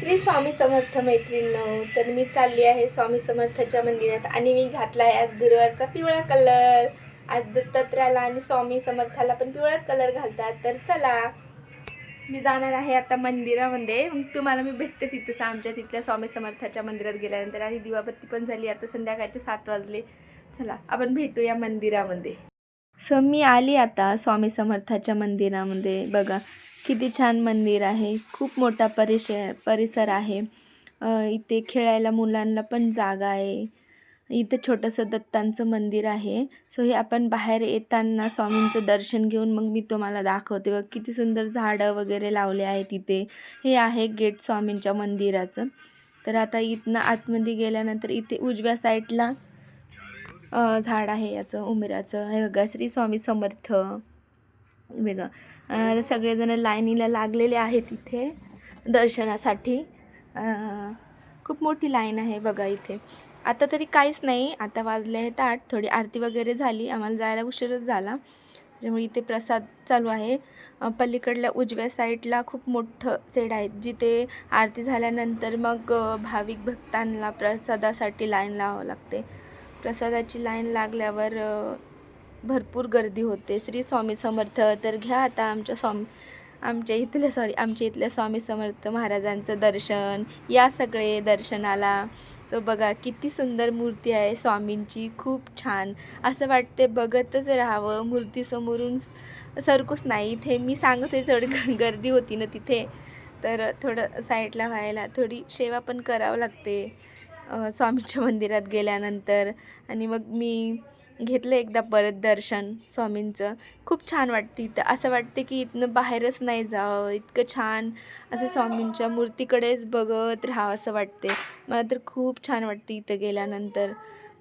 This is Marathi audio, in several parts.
श्री स्वामी समर्थ मैत्रिणींनो तर मी चालली आहे स्वामी समर्थच्या मंदिरात आणि मी घातला आहे आज गुरुवारचा पिवळा कलर. आज दत्तात्रयाला आणि स्वामी समर्थाला पण पिवळाच कलर घालतात. तर चला मी जाणार आहे आता मंदिरामध्ये. मग तुम्हाला मी भेटते तिथंच आमच्या तिथल्या स्वामी समर्थाच्या मंदिरात गेल्यानंतर. आणि दिवाबत्ती पण झाली आता संध्याकाळचे सात वाजले. चला आपण भेटूया मंदिरामध्ये. सो मी आली आता स्वामी समर्थाच्या मंदिरामध्ये. बघा किती छान मंदिर आहे खूप मोठा परिसर परिसर आहे. इथे खेळायला मुलांना पण जागा आहे. इथं छोटंसं दत्तांचं मंदिर आहे. सो हे आपण बाहेर येताना स्वामींचं दर्शन घेऊन मग मी तुम्हाला दाखवते. बघ किती सुंदर झाडं वगैरे लावले आहेत इथे. हे आहे गेट स्वामींच्या मंदिराचं. तर आता इथनं आतमध्ये गेल्यानंतर इथे उजव्या साईडला झाड आहे याचं उमराचं. हे बघा श्री स्वामी समर्थ. वेगळं. सगळेजण लाईनीला लागलेले आहेत इथे दर्शनासाठी. खूप मोठी लाईन आहे बघा इथे. आता तरी काहीच नाही आता वाजले आहेत आठ थोडी आरती वगैरे झाली आम्हाला जायला उशीरच झाला. त्यामुळे इथे प्रसाद चालू आहे. पलीकडल्या उजव्या साईडला खूप मोठं सेड आहे जिथे आरती झाल्यानंतर मग भाविक भक्तांना प्रसादासाठी लाईन लावावं लागते. प्रसादाची लाईन लागल्यावर भरपूर गर्दी होते. श्री स्वामी समर्थ तर घ्या आता आमच्या स्वामी आमच्या इथल्या सॉरी आमच्या इथल्या स्वामी समर्थ महाराजांचं दर्शन. या सगळे दर्शनाला तर बघा किती सुंदर मूर्ती आहे स्वामींची खूप छान. असं वाटते बघतच राहावं मूर्तीसमोरून सरकूच नाही. इथे मी सांगते थोडी गर्दी होती ना तिथे तर थोडं साईडला व्हायला थोडी सेवा पण करावं लागते. स्वामीच्या स्वामींच्या मंदिरात गेल्यानंतर. आणि मग मी घेतलं एकदा परत दर्शन स्वामींचं. खूप छान वाटते इथं. असं वाटते की इथनं बाहेरच नाही जावं. इतकं छान असं स्वामींच्या मूर्तीकडेच बघत राहावं असं वाटते मला तर खूप छान वाटते इथं गेल्यानंतर.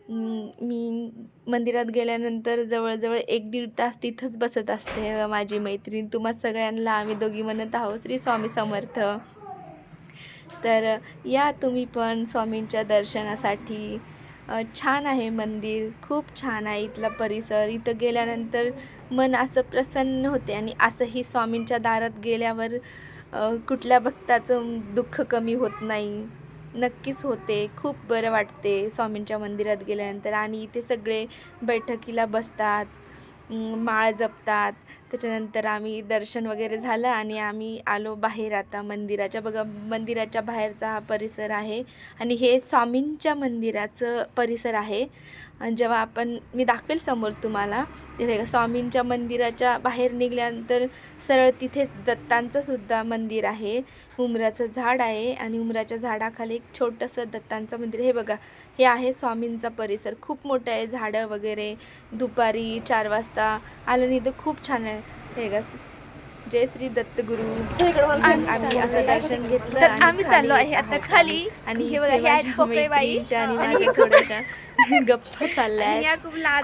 मी मंदिरात गेल्यानंतर जवळजवळ एक दीड तास तिथंच बसत असते माझी मैत्रीण. तुम्हा सगळ्यांना आम्ही दोघी म्हणत आहोत श्री स्वामी समर्थ. तर या तुम्ही पण स्वामींच्या दर्शनासाठी छान आहे मंदिर खूप छान आहे इथला परिसर. इथं गेल्यानंतर मन असं प्रसन्न होते आणि असंही स्वामींच्या दारात गेल्यावर कुठल्या भक्ताचं दुःख कमी होत नाही. नक्कीच होते खूप बरं वाटते स्वामींच्या मंदिरात गेल्यानंतर. आणि इथे सगळे बैठकीला बसतात. माळ जपतात. त्याच्यानंतर आम्ही दर्शन वगैरे झालं आणि आम्ही आलो बाहेर आता मंदिराच्या. बघा मंदिराच्या बाहेरचा हा परिसर आहे आणि हे स्वामींच्या मंदिराचं परिसर आहे. जेव्हा आपण मी दाखवेल समोर तुम्हाला. स्वामींच्या मंदिराच्या बाहेर निघाल्यानंतर सरळ तिथेच दत्तांचं सुद्धा मंदिर आहे. उमराचं झाड आहे आणि उमराच्या झाडाखाली एक छोटंसं दत्तांचं मंदिर. हे बघा हे आहे स्वामींचा परिसर. खूप मोठं आहे झाडं वगैरे. दुपारी चार वाजता आलं नाही तर खूप छान आहे. हे बघा जय श्री दत्तगुरु आम- आम्ही असं दर्शन घेतलं आम्ही चाललो आहे आता खाली. आणि हे इथे हे थोड्याशा गप्पा चालल्या आहेत.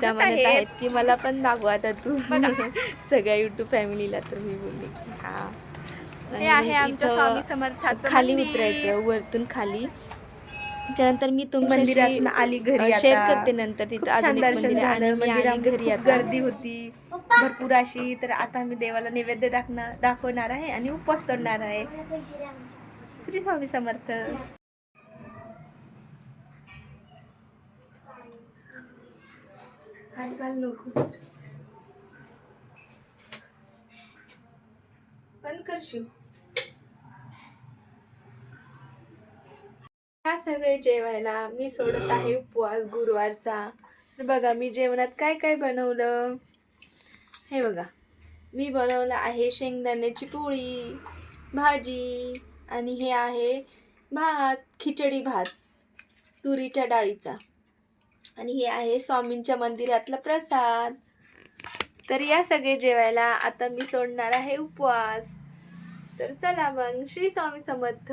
त्या म्हणत की मला पण दाखवा आता तू. सगळ्या युट्यूब फॅमिलीला तर मी बोलली. हा. हे आहे आमच्या इथं खाली. उतरायचं वरतून खाली. त्यानंतर मी तुमच्याशी आली घरी शेअर. करते नंतर तिथं अजून दर्शन मंदिर आणि मी आली घरी आता. गर्दी होती. भरपूर अशी. तर आता आम्ही देवाला नैवेद्य दाखणार दाखवणार आहे आणि उपवास सोडणार आहे. श्री स्वामी समर्थ. आजकाल लोक. बंद कर हा सगळे जेवायला मी सोडत आहे उपवास गुरुवारचा. तर बघा मी जेवणात काय काय बनवलं? हे बघा. मी बनवलं आहे शेंगदाण्याची पोळी भाजी आणि हे आहे भात खिचडी भात तुरीच्या डाळीचा. आणि हे आहे स्वामींच्या मंदिरातला प्रसाद. तर या सगळे जेवायला आता मी सोडणार आहे उपवास. तर चला मग श्री स्वामी समर्थ.